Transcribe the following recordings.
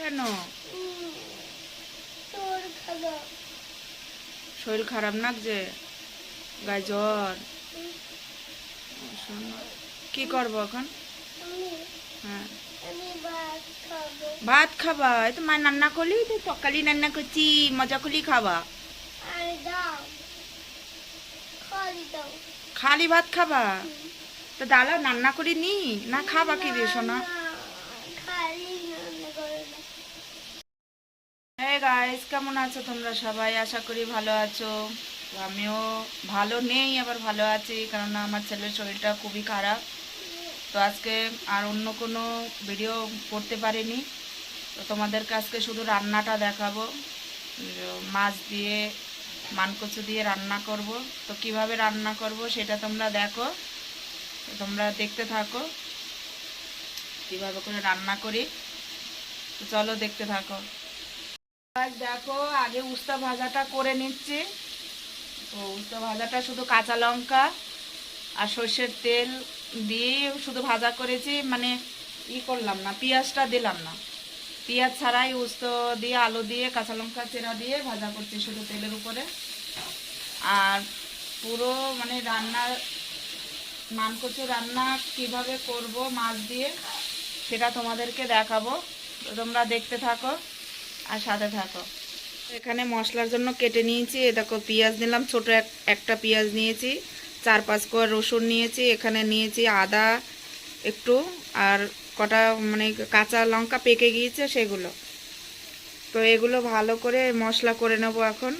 কেন? শরীর খারাপ লাগছে গায়ে জ্বর? কি করব এখন? হ্যাঁ। ভাত খাবা। এই তো মা রান্না করলি তো সকালে রান্না করছি মজা করলি খাবা? খালি ভাত খাবা? তো ডালা রান্না করি নি? না খাবা কি দিয়ে শোনা না, খালি রান্না করে না হ্যাঁ গাইস কেমন আছো তোমরা সবাই? আশা করি ভালো আছো। আমিও ভালো নেই, আবার ভালো আছি কারণ আমার ছেলের শরীরটা খুবই খারাপ। তো আজকে আর অন্য কোনো ভিডিও করতে পারিনি। তো তোমাদেরকে আজকে শুধু রান্নাটা দেখাবো। মাছ দিয়ে, মানকচু দিয়ে রান্না করব। তো কীভাবে রান্না করব সেটা তোমরা দেখো। তোমরা দেখতে থাকো, কীভাবে করে রান্না করি। তো চলো দেখতে থাকো। দেখো আগে উস্তা ভাজাটা করে নিচ্ছি। তো উস্তা ভাজাটা শুধু কাঁচা লঙ্কা আর সর্ষের তেল দিয়ে শুধু ভাজা করেছি মানে ই করলাম না, পেঁয়াজটা দিলাম না। পেঁয়াজ ছাড়াই উস্ত দিয়ে, আলু দিয়ে, কাঁচা লঙ্কা চেরা দিয়ে ভাজা করছি শুধু তেলের উপরে। আর পুরো মানে রান্নার মানকচু রান্না কীভাবে করব মাছ দিয়ে, সেটা তোমাদেরকে দেখাবো। তোমরা দেখতে থাকো। আর সাথে থাকো এখানে মশলার জন্য কেটে নিয়েছি। এ দেখো পেঁয়াজ নিলাম, ছোট এক, একটা পেঁয়াজ নিয়েছি, চার পাঁচ কোয়া রসুন নিয়েছি, এখানে নিয়েছি আদা একটু, আর কটা মানে কাঁচা লঙ্কা পেকে গিয়েছে সেগুলো। তো এগুলো ভালো করে মশলা করে নেব এখন।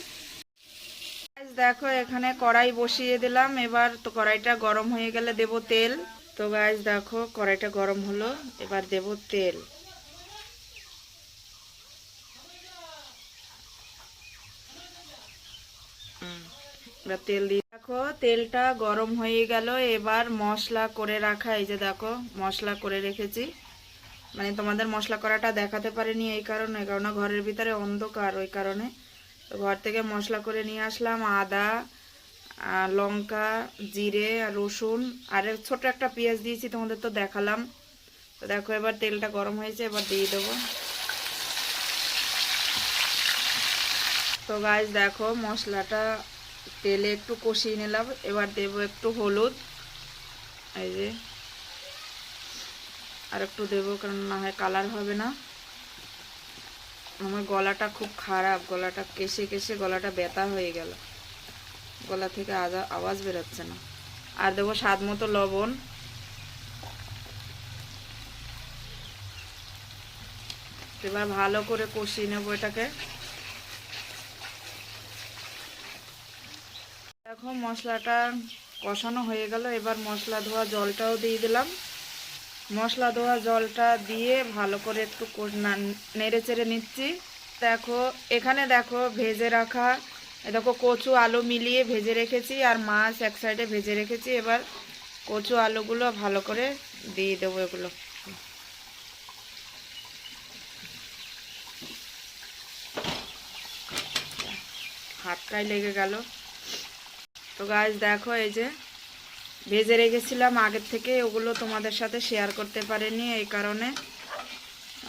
দেখো, এখানে কড়াই বসিয়ে দিলাম। এবার তো কড়াইটা গরম হয়ে গেলে দেব তেল। তো গাছ দেখো কড়াইটা গরম হলো, এবার দেব তেল। এবার তেল দিয়ে দেখো, তেলটা গরম হয়ে গেল, এবার মশলা করে রাখা, এই যে দেখো, মশলা করে রেখেছি। মানে তোমাদের মশলা করাটা দেখাতে পারিনি এই কারণে কারণ ঘরের ভিতরে অন্ধকার ওই কারণে। ঘর থেকে মশলা করে নিয়ে আসলাম, আদা লঙ্কা, জিরে, রসুন, আর ছোট একটা পেঁয়াজ দিয়েছি, তোমাদের তো দেখালাম। তো দেখো, এবার তেলটা গরম হয়েছে, এবার দিয়ে দেবো। তো গাছ দেখো, মশলাটা তেলে একটু কষিয়ে নিলাম। এবার দেবো একটু হলুদ। এই যে। আর একটু দেবো, কারণ না হয় কালার হবে না। আমার গলাটা খুব খারাপ, গলাটা কেসে কেসে, গলাটা ব্যথা হয়ে গেল। গলা থেকে আওয়াজ বেরোচ্ছে না। আর দেবো স্বাদ মতো লবণ। এবার ভালো করে কষিয়ে নেব এটাকে। দেখো মশলাটা কষানো হয়ে গেল। এবার মশলা ধোয়া জলটাও দিয়ে দিলাম। মশলা ধোয়া জলটা দিয়ে ভালো করে একটু নেড়ে চেড়ে নিচ্ছি। দেখো, এখানে দেখো ভেজে রাখা, দেখো কচু আলু মিলিয়ে ভেজে রেখেছি আর মাছ এক সাইডে ভেজে রেখেছি। এবার কচু আলুগুলো ভালো করে দিয়ে দেবো এগুলো। হাতটাই লেগে গেল। তো গাছ দেখো এই যে ভেজে রেখেছিলাম। আগের থেকে ওগুলো তোমাদের সাথে শেয়ার করতে পারিনি এই কারণে।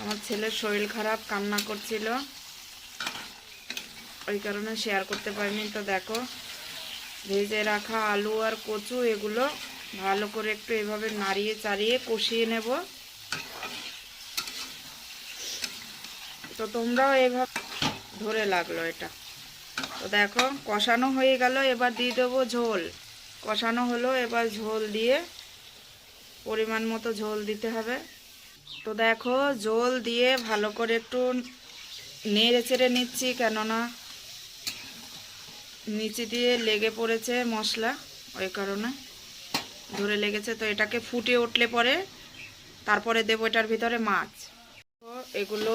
আমার ছেলের শরীর খারাপ, কান্না করছিল। ওই কারণে শেয়ার করতে পারিনি। তো দেখো, ভেজে রাখা আলু আর কচু, এগুলো ভালো করে একটু এভাবে নাড়িয়ে চাড়িয়ে কষিয়ে নেব। তো তোমরাও এভাবে ধরে লাগল এটা। তো দেখো, কষানো হয়ে গেল, এবার দিয়ে দেবো ঝোল। কষানো হলো, এবার ঝোল দিয়ে পরিমাণ মতো ঝোল দিতে হবে। তো দেখো, ঝোল দিয়ে ভালো করে একটু নেড়ে চেড়ে নিচ্ছি, কেননা নিচে দিয়ে লেগে পড়েছে মশলা, ওই কারণে ধরে লেগেছে। তো এটাকে ফুটে উঠলে পরে তারপরে দেবো এটার ভিতরে মাছ। তো এগুলো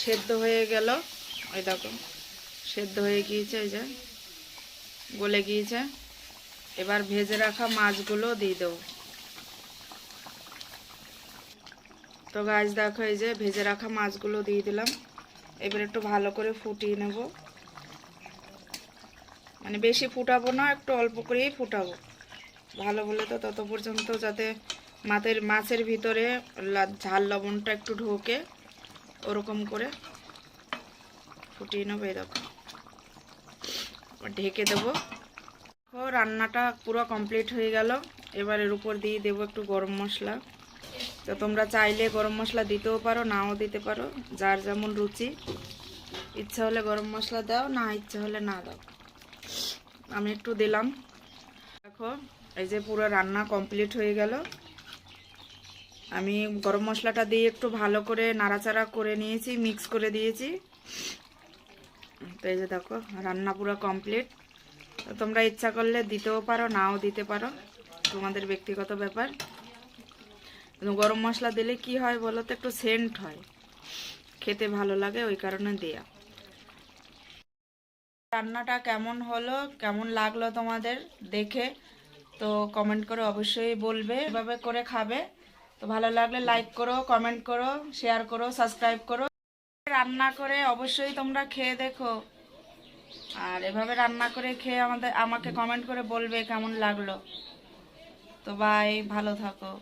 সেদ্ধ হয়ে গেল। ওই দেখো সেদ্ধ হয়ে গিয়েছে, এই যে গলে গিয়েছে। এবার ভেজে রাখা মাছগুলো দিয়ে দেবো। তো গাছ দেখো এই যে ভেজে রাখা মাছগুলো দিয়ে দিলাম। এবার একটু ভালো করে ফুটিয়ে নেব। মানে বেশি ফুটাবো না, একটু অল্প করেই ফুটাবো। ভালো বলে তো তত পর্যন্ত যাতে মাছের মাছের ভিতরে ঝাল লবণটা একটু ঢোকে, ওরকম করে। ফুটিয়ে নেব এবার ঢেকে দেবো। ও রান্নাটা পুরো কমপ্লিট হয়ে গেল। এবার এর উপর দিয়ে দেবো একটু গরম মশলা। তো তোমরা চাইলে গরম মশলা দিতেও পারো, নাও দিতে পারো, যার যেমন রুচি। ইচ্ছা হলে গরম মশলা দাও, না ইচ্ছা হলে না দাও। আমি একটু দিলাম। দেখো, এই যে পুরো রান্না কমপ্লিট হয়ে গেল। আমি গরম মশলাটা দিয়ে একটু ভালো করে নাড়াচাড়া করে নিয়েছি মিক্স করে দিয়েছি। তো এই যে দেখো, রান্না পুরো কমপ্লিট তো তোমরা ইচ্ছা করলে দিতেও পারো, নাও দিতে পারো। তোমাদের ব্যক্তিগত ব্যাপার। গরম মশলা দিলে কি হয় বলো তো? একটু সেন্ট হয়। খেতে ভালো লাগে, ওই কারণে দেয়া। রান্নাটা কেমন হলো, কেমন লাগল তোমাদের দেখে? তো কমেন্ট করে অবশ্যই বলবে। এভাবে করে খাবে। তো ভালো লাগলে লাইক করো কমেন্ট করো শেয়ার করো সাবস্ক্রাইব করো। রান্না করে অবশ্যই তোমরা খেয়ে দেখো। আর এভাবে রান্না করে খেয়ে আমাদের আমাকে কমেন্ট করে বলবে কেমন লাগল। তো বাই ভালো থাকো।